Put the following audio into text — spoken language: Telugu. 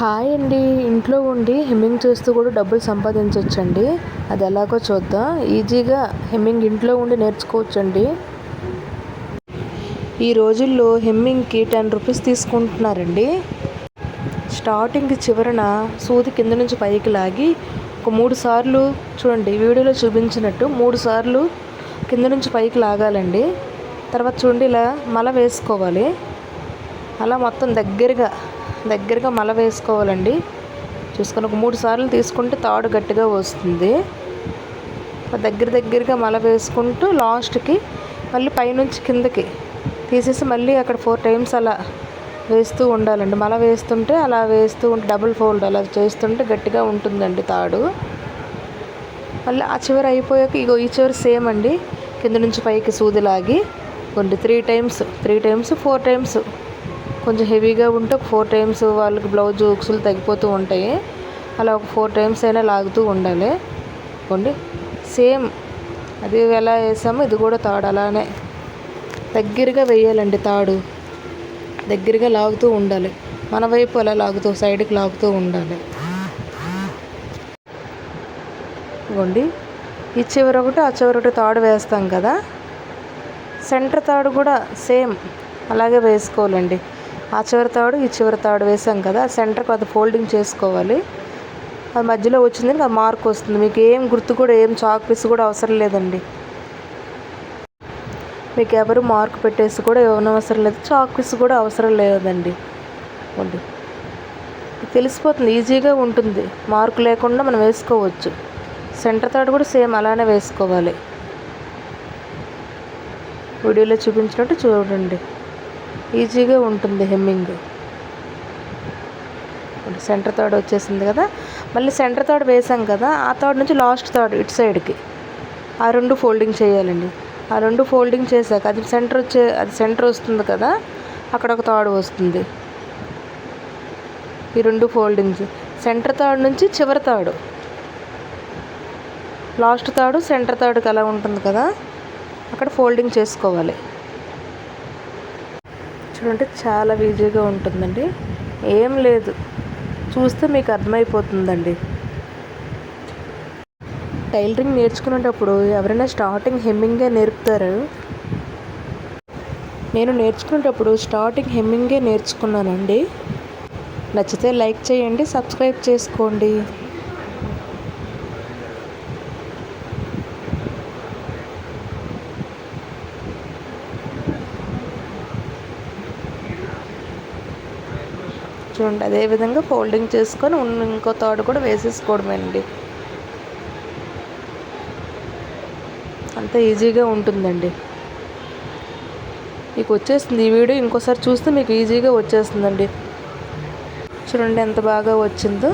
హాయ్ అండి. ఇంట్లో ఉండి హెమ్మింగ్ చేస్తూ కూడా డబ్బులు సంపాదించవచ్చండి అది ఎలాగో చూద్దాం. ఈజీగా హెమ్మింగ్ ఇంట్లో ఉండి నేర్చుకోవచ్చండి. ఈ రోజుల్లో హెమ్మింగ్కి టెన్ రూపీస్ తీసుకుంటున్నారండి. స్టార్టింగ్ చివరన సూది కింద నుంచి పైకి లాగి ఒక మూడు సార్లు చూడండి వీడియోలో చూపించినట్టు మూడు సార్లు కింద నుంచి పైకి లాగాలండి. తర్వాత చూడండి ఇలా మల వేసుకోవాలి. అలా మొత్తం దగ్గరగా దగ్గరగా మల వేసుకోవాలండి. చూసుకొని ఒక మూడు సార్లు తీసుకుంటే తాడు గట్టిగా వస్తుంది. దగ్గర దగ్గరగా మల వేసుకుంటూ లాస్ట్కి మళ్ళీ పైనుంచి కిందకి తీసేసి మళ్ళీ అక్కడ ఫోర్ టైమ్స్ అలా వేస్తూ ఉండాలండి. మల వేస్తుంటే అలా వేస్తూ ఉంటే డబుల్ ఫోల్డ్ అలా చేస్తుంటే గట్టిగా ఉంటుందండి తాడు. మళ్ళీ ఆ చివరి అయిపోయాక ఇగో ఈ చివరి సేమ్ అండి. కింద నుంచి పైకి సూది లాగి కొన్ని three times three times four times కొంచెం హెవీగా ఉంటే ఫోర్ టైమ్స్ వాళ్ళకి బ్లౌజ్ ఉక్సులు తగ్గిపోతూ ఉంటాయి. అలా ఒక ఫోర్ టైమ్స్ అయినా లాగుతూ ఉండాలి. కొండి సేమ్ అది ఎలా వేసామో ఇది కూడా తాడు అలానే. దగ్గరగా వేయాలండి తాడు. దగ్గరగా లాగుతూ ఉండాలి. మన వైపు అలా లాగుతూ సైడ్కి లాగుతూ ఉండాలి. ఇవ్వండి ఈ చివర ఒకటి ఆ చివర ఒకటి తాడు వేస్తాం కదా. సెంటర్ తాడు కూడా సేమ్ అలాగే వేసుకోవాలండి. ఆ చివరి తాడు ఈ చివరి తాడు వేసాం కదా సెంటర్కి అది ఫోల్డింగ్ చేసుకోవాలి. అది మధ్యలో వచ్చింది ఆ మార్క్ వస్తుంది. మీకు ఏం గుర్తు కూడా ఏం చాక్ పీస్ కూడా అవసరం లేదండి. మీకు ఎవరు మార్క్ పెట్టేసి కూడా ఇవ్వనవసరం లేదు. చాక్ పీస్ కూడా అవసరం లేదండి. తెలిసిపోతుంది ఈజీగా ఉంటుంది. మార్క్ లేకుండా మనం వేసుకోవచ్చు. సెంటర్ తాడు కూడా సేమ్ అలానే వేసుకోవాలి. వీడియోలో చూపించినట్టు చూడండి. ఈజీగా ఉంటుంది హెమ్మింగ్. సెంటర్ థర్డ్ వచ్చేసింది కదా మళ్ళీ సెంటర్ థర్డ్ వేసాం కదా ఆ థర్డ్ నుంచి లాస్ట్ థర్డ్ ఇటు సైడ్కి. ఆ రెండు ఫోల్డింగ్ చేయాలండి. ఆ రెండు ఫోల్డింగ్ చేశాక అది సెంటర్ వచ్చే అది సెంటర్ వస్తుంది కదా అక్కడ ఒక థర్డ్ వస్తుంది. ఈ రెండు ఫోల్డింగ్స్ సెంటర్ థర్డ్ నుంచి చివరి థర్డ్. లాస్ట్ థర్డ్ సెంటర్ థర్డ్కి అలా ఉంటుంది కదా అక్కడ ఫోల్డింగ్ చేసుకోవాలి. అంటే చాలా ఈజీగా ఉంటుందండి. ఏం లేదు. చూస్తే మీకు అర్థమైపోతుందండి. టైలరింగ్ నేర్చుకునేటప్పుడు ఎవరైనా స్టార్టింగ్ హెమ్మింగే నేర్పుతారు. నేను నేర్చుకునేటప్పుడు స్టార్టింగ్ హెమ్మింగే నేర్చుకున్నానండి. నచ్చితే లైక్ చేయండి సబ్స్క్రైబ్ చేసుకోండి. చూడండి అదేవిధంగా ఫోల్డింగ్ చేసుకొని ఉన్న ఇంకో తాడు కూడా వేసేసుకోవడమేనండి. అంత ఈజీగా ఉంటుందండి. మీకు వచ్చేస్తుంది ఈ వీడియో ఇంకోసారి చూస్తే మీకు ఈజీగా వచ్చేస్తుందండి. చూడండి ఎంత బాగా వచ్చిందో.